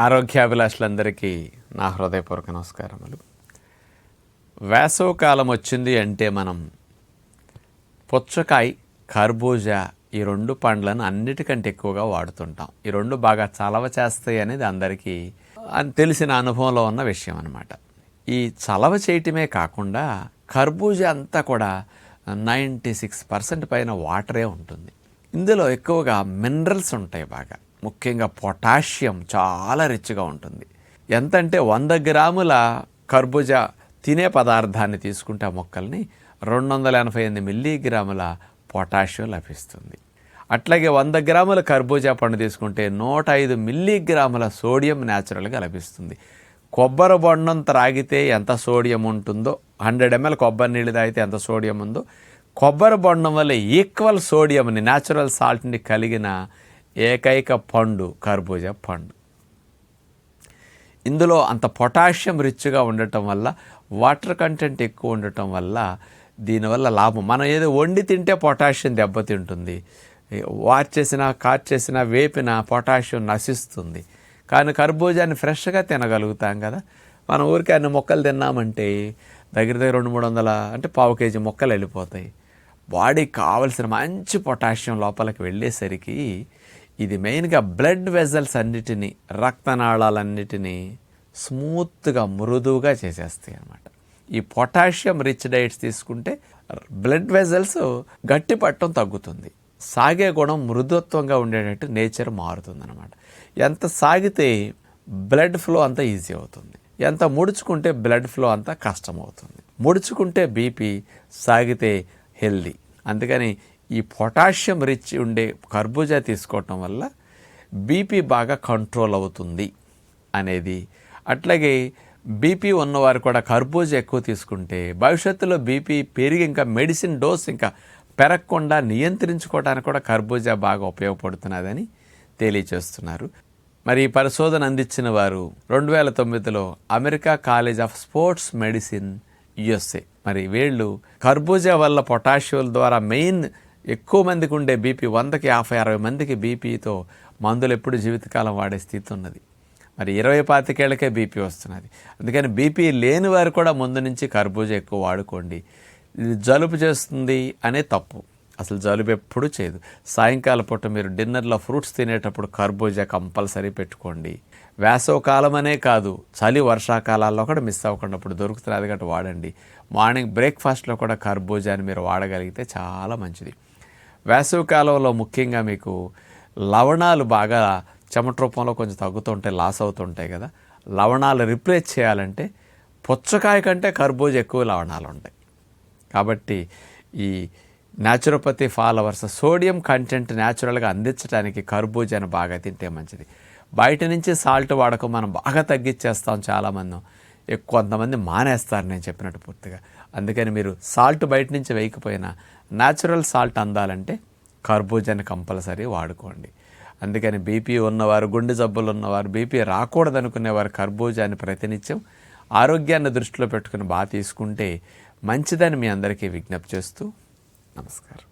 ఆరోగ్యాభిలాషులందరికీ నా హృదయపూర్వక నమస్కారములు. వేసవకాలం వచ్చింది అంటే మనం పుచ్చకాయ కర్బూజా ఈ రెండు పండ్లను అన్నిటికంటే ఎక్కువగా వాడుతుంటాం. ఈ రెండు బాగా చలవ చేస్తాయి అనేది అందరికీ అని తెలిసిన అనుభవంలో ఉన్న విషయం అనమాట ఈ చలవ చేయటమే కాకుండా కర్బూజా అంతా కూడా నైంటీ సిక్స్ పర్సెంట్ పైన వాటరే ఉంటుంది. ఇందులో ఎక్కువగా మినరల్స్ ఉంటాయి బాగా. ముఖ్యంగా పొటాషియం చాలా రిచ్గా ఉంటుంది. ఎంతంటే వంద గ్రాముల కర్బూజా తినే పదార్థాన్ని తీసుకుంటే ఆ మొక్కల్ని రెండు వందల ఎనభై ఎనిమిది మిల్లీగ్రాముల పొటాషియం లభిస్తుంది. అట్లాగే వంద గ్రాముల కర్బూజా పండు తీసుకుంటే నూట ఐదు మిల్లీగ్రాముల సోడియం న్యాచురల్గా లభిస్తుంది. కొబ్బరి బొండం త్రాగితే ఎంత సోడియం ఉంటుందో హండ్రెడ్ ఎంఎల్ కొబ్బరి నీళ్ళు తాగితే ఎంత సోడియం ఉందో కొబ్బరి బొండం వల్ల ఈక్వల్ సోడియంని న్యాచురల్ సాల్ట్ని కలిగిన ఏకైక పండు కర్బూజా పండు. ఇందులో అంత పొటాషియం రిచ్గా ఉండటం వల్ల వాటర్ కంటెంట్ ఎక్కువ ఉండటం వల్ల దీనివల్ల లాభం. మనం ఏదో వండి తింటే పొటాషియం దెబ్బతింటుంది. వార్చేసిన కార్చేసిన వేపిన పొటాషియం నశిస్తుంది. కానీ కర్బూజాన్ని ఫ్రెష్గా తినగలుగుతాం కదా. మనం ఊరికే అన్ని మొక్కలు తిన్నామంటే దగ్గర దగ్గర రెండు మూడు వందల అంటే పావు కేజీ మొక్కలు వెళ్ళిపోతాయి. బాడీకి కావలసిన మంచి పొటాషియం లోపలికి వెళ్ళేసరికి ఇది మెయిన్గా బ్లడ్ వెజల్స్ అన్నిటినీ రక్తనాళాలన్నిటినీ స్మూత్గా మృదువుగా చేసేస్తాయి అన్నమాట. ఈ పొటాషియం రిచ్ డైట్స్ తీసుకుంటే బ్లడ్ వెజల్స్ గట్టి పట్టడం తగ్గుతుంది. సాగే గుణం మృదుత్వంగా ఉండేటట్టు నేచర్ మారుతుందన్నమాట. ఎంత సాగితే బ్లడ్ ఫ్లో అంత ఈజీ అవుతుంది. ఎంత ముడుచుకుంటే బ్లడ్ ఫ్లో అంతా కష్టం అవుతుంది ముడుచుకుంటే బీపీ సాగితే హెల్దీ. అందుకని ఈ పొటాషియం రిచ్ ఉండే కర్బూజా తీసుకోవటం వల్ల బీపీ బాగా కంట్రోల్ అవుతుంది అనేది. అట్లాగే బీపీ ఉన్నవారు కూడా కర్బూజా ఎక్కువ తీసుకుంటే భవిష్యత్తులో బీపీ పెరిగి ఇంకా మెడిసిన్ డోస్ ఇంకా పెరగకుండా నియంత్రించుకోవడానికి కూడా కర్బూజా బాగా ఉపయోగపడుతున్నదని తెలియచేస్తున్నారు. మరి ఈ పరిశోధన అందించిన వారు రెండు వేల తొమ్మిదిలో America college of sports medicine USA. మరి వీళ్ళు కర్బూజా వల్ల పొటాషియం ద్వారా మెయిన్ ఎక్కువ మందికి ఉండే బీపీ వందకి యాభై అరవై మందికి బీపీతో మందులు ఎప్పుడు జీవితకాలం వాడే స్థితి ఉన్నది. మరి ఇరవై పాతికేళ్ళకే బీపీ వస్తున్నది. అందుకని బీపీ లేని వారు కూడా ముందు నుంచి కర్బూజా ఎక్కువ వాడుకోండి. ఇది జలుబు చేస్తుంది అనే తప్పు. అసలు జలుబు ఎప్పుడు చేయదు. సాయంకాల పూట మీరు డిన్నర్లో ఫ్రూట్స్ తినేటప్పుడు కర్బూజా కంపల్సరీ పెట్టుకోండి. వేసవకాలం అనే కాదు చలి వర్షాకాలాల్లో కూడా మిస్ అవ్వకుండా ఇప్పుడు దొరుకుతున్నది కాబట్టి వాడండి. మార్నింగ్ బ్రేక్ఫాస్ట్లో కూడా కర్బూజాని మీరు వాడగలిగితే చాలా మంచిది. వేసవికాలంలో ముఖ్యంగా మీకు లవణాలు బాగా చెమట రూపంలో కొంచెం తగ్గుతుంటాయి లాస్ అవుతుంటాయి కదా. లవణాలు రిప్లేస్ చేయాలంటే పుచ్చకాయ కంటే కర్బూజ ఎక్కువ లవణాలు ఉంటాయి. కాబట్టి ఈ న్యాచురోపతి ఫాలోవర్స్ సోడియం కంటెంట్ న్యాచురల్గా అందించడానికి కర్బూజాను బాగా తింటే మంచిది. బయట నుంచి సాల్ట్ వాడకం మనం బాగా తగ్గించేస్తాం చాలామంది. ఎక్కువ కొంతమంది మానేస్తారు నేను చెప్పినట్టు పూర్తిగా. అందుకని మీరు సాల్ట్ బయట నుంచి వేయకపోయినా న్యాచురల్ సాల్ట్ అందాలంటే కర్బూజాని కంపల్సరీ వాడుకోండి. అందుకని బీపీ ఉన్నవారు గుండె జబ్బులు ఉన్నవారు బీపీ రాకూడదనుకునేవారు కర్బూజాని ప్రతినిత్యం ఆరోగ్యాన్ని దృష్టిలో పెట్టుకుని బాగా తీసుకుంటే మంచిదని మీ అందరికీ విజ్ఞప్తి చేస్తూ నమస్కారం.